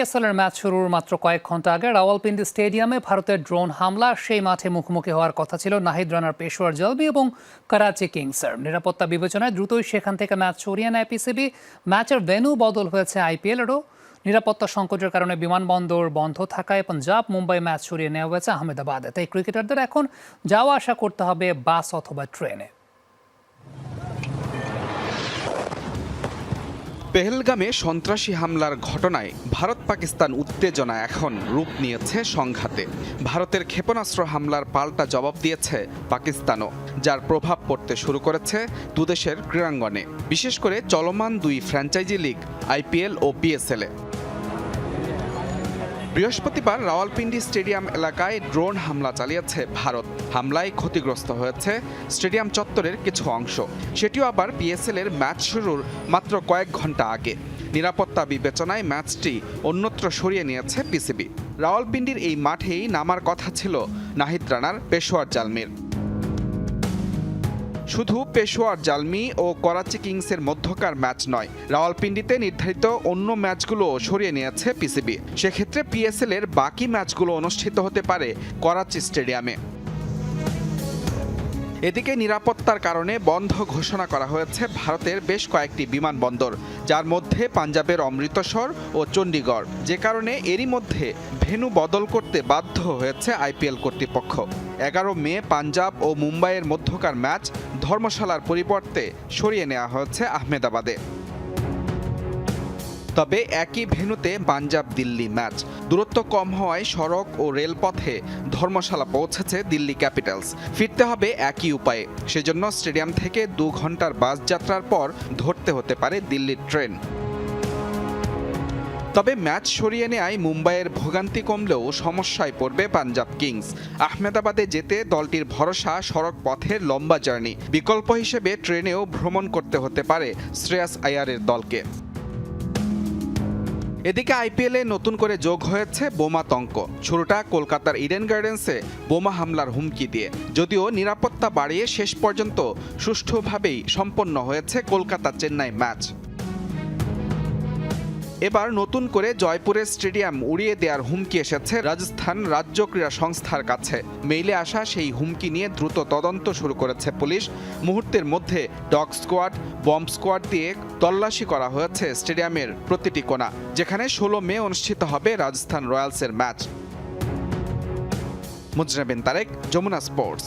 PSL এর match শুরুর মাত্র কয়েক ঘণ্টা আগে রাওয়ালপিন্ডি স্টেডিয়ামে ভারতের ড্রোন হামলা, সেই মাঠে মুখোমুখি হওয়ার কথা ছিল নাহিদ রানার পেশোয়ার জলবি এবং করাচি কিংসের। নিরাপত্তা বিবেচনায় দ্রুতই সেখান থেকে ম্যাচ সরিয়ে নেয় পিসিবি। ম্যাচের ভেন্যু বদল হয়েছে আইপিএলেরও। নিরাপত্তা সংকটের কারণে বিমানবন্দর বন্ধ থাকায় পাঞ্জাব মুম্বাই ম্যাচ সরিয়ে নেওয়া হয়েছে আহমেদাবাদে। তাই ক্রিকেটারদের এখন যাওয়া আসা করতে হবে বাস অথবা ট্রেনে। পেহেলগামে সন্ত্রাসী হামলার ঘটনায় ভারত পাকিস্তান উত্তেজনা এখন রূপ নিয়েছে সংঘাতে। ভারতের ক্ষেপণাস্ত্র হামলার পাল্টা জবাব দিয়েছে পাকিস্তানও, যার প্রভাব পড়তে শুরু করেছে দুদেশের ক্রীড়াঙ্গনে। বিশেষ করে চলমান দুই ফ্র্যাঞ্চাইজি লিগ, আইপিএল ও পিএসএলে বৃহস্পতিবার রাওয়ালপিন্ডি স্টেডিয়াম এলাকায় ড্রোন হামলা চালিয়েছে ভারত। হামলায় ক্ষতিগ্রস্ত হয়েছে স্টেডিয়াম চত্বরের কিছু অংশ। সেটিও আবার পিএসএল এর ম্যাচ শুরুর মাত্র কয়েক ঘণ্টা আগে। নিরাপত্তা বিবেচনায় ম্যাচটি অন্যত্র সরিয়ে নিয়েছে পিসিবি। রাওয়ালপিন্ডির এই মাঠেই নামার কথা ছিল নাহিদ রানার, পেশোয়ার জালমির। শুধু পেশোয়ার জালমি ও করাচি কিংসের মধ্যকার ম্যাচ নয়, রাওয়ালপিন্ডিতে নির্ধারিত অন্য ম্যাচগুলো সরিয়ে নিয়েছে পিসিবি। সেক্ষেত্রে পিএসএল এর বাকি ম্যাচগুলো অনুষ্ঠিত হতে পারে করাচি স্টেডিয়ামে। এদিকে নিরাপত্তার কারণে বন্ধ ঘোষণা করা হয়েছে ভারতের বেশ কয়েকটি বিমানবন্দর, যার মধ্যে পাঞ্জাবের অমৃতসর ও চণ্ডীগড়। যে কারণে এরই মধ্যে ভেনু বদল করতে বাধ্য হয়েছে আইপিএল কর্তৃপক্ষ। এগারো মে পাঞ্জাব ও মুম্বাইয়ের মধ্যকার ম্যাচ ধর্মশালার পরিবর্তে সরিয়ে নেওয়া হয়েছে আহমেদাবাদে। তবে একই ভেন্যুতে পাঞ্জাব দিল্লি ম্যাচ। দূরত্ব কম হওয়ায় সড়ক ও রেলপথে ধর্মশালা পৌঁছেছে দিল্লি ক্যাপিটালস। ফিরতে হবে একই উপায়ে। সেজন্য স্টেডিয়াম থেকে দু ঘণ্টার বাস যাত্রার পর ধরতে হতে পারে দিল্লির ট্রেন। তবে ম্যাচ সরিয়ে নেয় মুম্বাইয়ের ভোগান্তি কমলেও সমস্যায় পড়বে পাঞ্জাব কিংস। আহমেদাবাদে যেতে দলটির ভরসা সড়ক পথের লম্বা জার্নি। বিকল্প হিসেবে ট্রেনেও ভ্রমণ করতে হতে পারে শ্রেয়াস আয়ারের দলকে। এদিকে আইপিএলে নতুন করে যোগ হয়েছে বোমা তঙ্ক শুরুটা কলকাতার ইডেন গার্ডেন্সে বোমা হামলার হুমকি দিয়ে। যদিও নিরাপত্তা বাড়িয়ে শেষ পর্যন্ত সুষ্ঠুভাবেই সম্পন্ন হয়েছে কলকাতা চেন্নাই ম্যাচ। এবার নতুন করে জয়পুরের স্টেডিয়াম উড়িয়ে দেওয়ার হুমকি এসেছে রাজস্থান রাজ্য ক্রীড়া সংস্থার কাছে। মেইলে আসা সেই হুমকি নিয়ে দ্রুত তদন্ত শুরু করেছে পুলিশ। মুহূর্তের মধ্যে ডগ স্কোয়াড, বম্ব স্কোয়াড দিয়ে তল্লাশি করা হয়েছে স্টেডিয়ামের প্রতিটি কোণা, যেখানে ষোলো মে অনুষ্ঠিত হবে রাজস্থান রয়্যালসের ম্যাচ। মুজরাবিন তারেক, যমুনা স্পোর্টস।